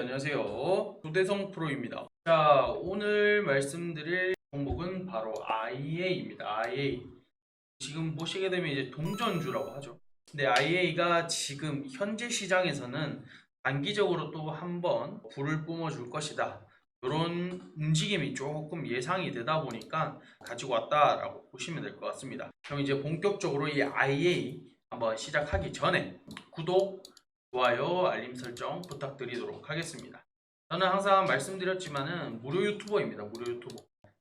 안녕하세요. 조대성 프로입니다. 자, 오늘 말씀드릴 종목은 바로 IA입니다. IA. 지금 보시게 되면 이제 동전주라고 하죠. 근데 IA가 지금 현재 시장에서는 단기적으로 또 한번 불을 뿜어줄 것이다. 이런 움직임이 조금 예상이 되다 보니까 가지고 왔다라고 보시면 될 것 같습니다. 그럼 이제 본격적으로 이 IA 한번 시작하기 전에 구독, 좋아요, 알림 설정 부탁드리도록 하겠습니다. 저는 항상 말씀드렸지만은 무료 유튜버입니다. 무료 유튜버.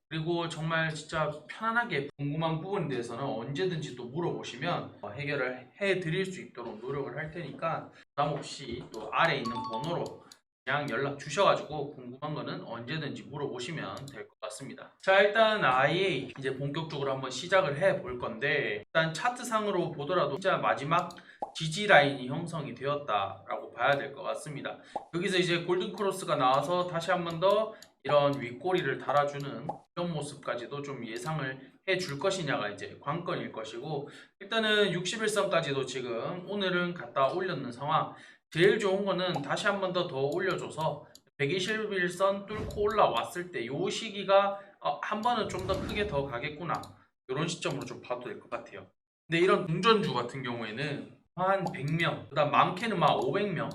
그리고 정말 진짜 편안하게 궁금한 부분에 대해서는 언제든지 또 물어보시면 어, 해결을 해 드릴 수 있도록 노력을 할 테니까 부담 없이 또 아래 있는 번호로 그냥 연락 주셔가지고 궁금한 거는 언제든지 물어보시면 될 것 같습니다. 자 일단 IA 이제 본격적으로 한번 시작을 해 볼 건데 일단 차트상으로 보더라도 진짜 마지막 지지 라인이 형성이 되었다라고 봐야 될 것 같습니다. 여기서 이제 골든 크로스가 나와서 다시 한 번 더 이런 윗꼬리를 달아주는 이런 모습까지도 좀 예상을 해 줄 것이냐가 이제 관건일 것이고 일단은 61선까지도 지금 오늘은 갖다 올렸는 상황 제일 좋은 거는 다시 한 번 더 더 올려줘서 121선 뚫고 올라왔을 때 요 시기가 어, 한 번은 좀 더 크게 더 가겠구나 이런 시점으로 좀 봐도 될 것 같아요. 근데 이런 동전주 같은 경우에는 한 100명, 그다음 많게는 막 500명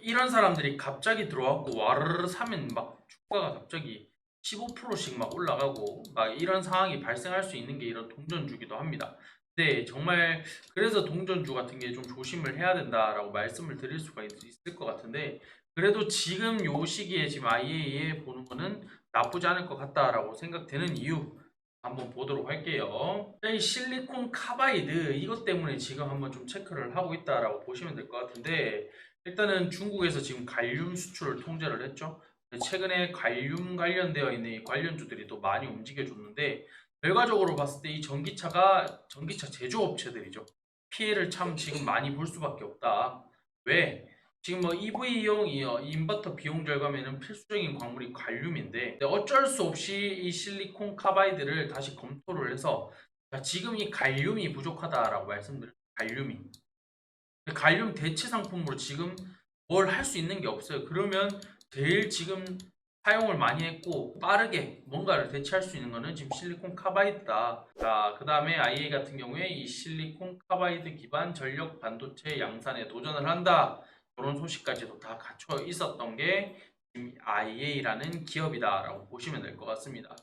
이런 사람들이 갑자기 들어왔고 와르르 사면 막 주가가 갑자기 15%씩 막 올라가고 막 이런 상황이 발생할 수 있는 게 이런 동전주기도 합니다. 근데 정말 그래서 동전주 같은 게 좀 조심을 해야 된다라고 말씀을 드릴 수가 있, 을것 같은데 그래도 지금 요 시기에 지금 IA에 보는 거는 나쁘지 않을 것 같다라고 생각되는 이유 한번 보도록 할게요. 이 실리콘 카바이드 이것 때문에 지금 한번 좀 체크를 하고 있다라고 보시면 될 것 같은데 일단은 중국에서 지금 갈륨 수출을 통제를 했죠. 최근에 갈륨 관련되어 있는 이 관련주들이 또 많이 움직여줬는데 결과적으로 봤을 때 이 전기차가 전기차 제조업체들이죠. 피해를 참 지금 많이 볼 수밖에 없다. 왜? 지금 뭐 EV용 이 어, 인버터 비용 절감에는 필수적인 광물이 갈륨인데 근데 어쩔 수 없이 이 실리콘 카바이드를 다시 검토를 해서 자, 지금 이 갈륨이 부족하다라고 말씀드렸죠. 갈륨이. 갈륨 대체 상품으로 지금 뭘 할 수 있는 게 없어요. 그러면 제일 지금 사용을 많이 했고 빠르게 뭔가를 대체할 수 있는 거는 지금 실리콘 카바이드다. 자, 그 다음에 IA 같은 경우에 이 실리콘 카바이드 기반 전력 반도체 양산에 도전을 한다. 이런 소식까지도 다 갖춰 있었던 게 IA라는 기업이다라고 보시면 될 것 같습니다.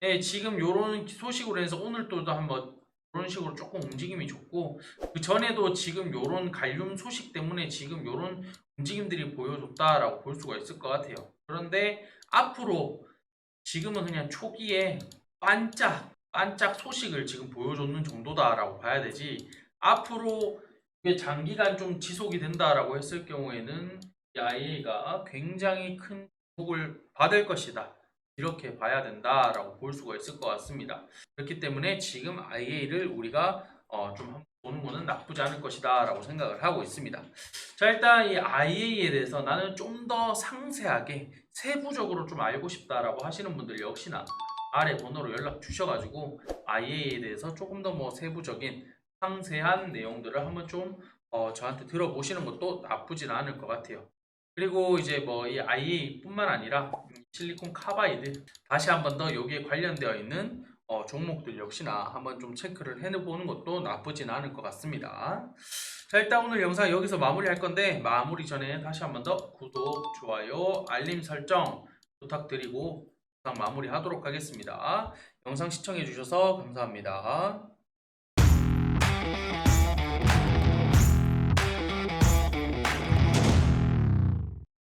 네, 지금 이런 소식으로 해서 오늘 또 한번 이런 식으로 조금 움직임이 좋고 그 전에도 지금 이런 갈륨 소식 때문에 지금 이런 움직임들이 보여줬다라고 볼 수가 있을 것 같아요. 그런데 앞으로 지금은 그냥 초기에 반짝 반짝 소식을 지금 보여줬는 정도다라고 봐야 되지 앞으로 장기간 좀 지속이 된다라고 했을 경우에는 이 IA가 굉장히 큰 폭을 받을 것이다. 이렇게 봐야 된다라고 볼 수가 있을 것 같습니다. 그렇기 때문에 지금 IA를 우리가 어, 좀 보는 거는 나쁘지 않을 것이다 라고 생각을 하고 있습니다. 자 일단 이 IA에 대해서 나는 좀 더 상세하게 세부적으로 좀 알고 싶다라고 하시는 분들 역시나 아래 번호로 연락 주셔가지고 IA에 대해서 조금 더 뭐 세부적인 상세한 내용들을 한번 좀 어, 저한테 들어보시는 것도 나쁘진 않을 것 같아요. 그리고 이제 뭐 이 IA뿐만 아니라 실리콘 카바이드 다시 한번 더 여기에 관련되어 있는 어, 종목들 역시나 한번 좀 체크를 해보는 것도 나쁘진 않을 것 같습니다. 자 일단 오늘 영상 여기서 마무리할 건데 마무리 전에 다시 한번 더 구독, 좋아요, 알림 설정 부탁드리고 영상 마무리하도록 하겠습니다. 영상 시청해 주셔서 감사합니다.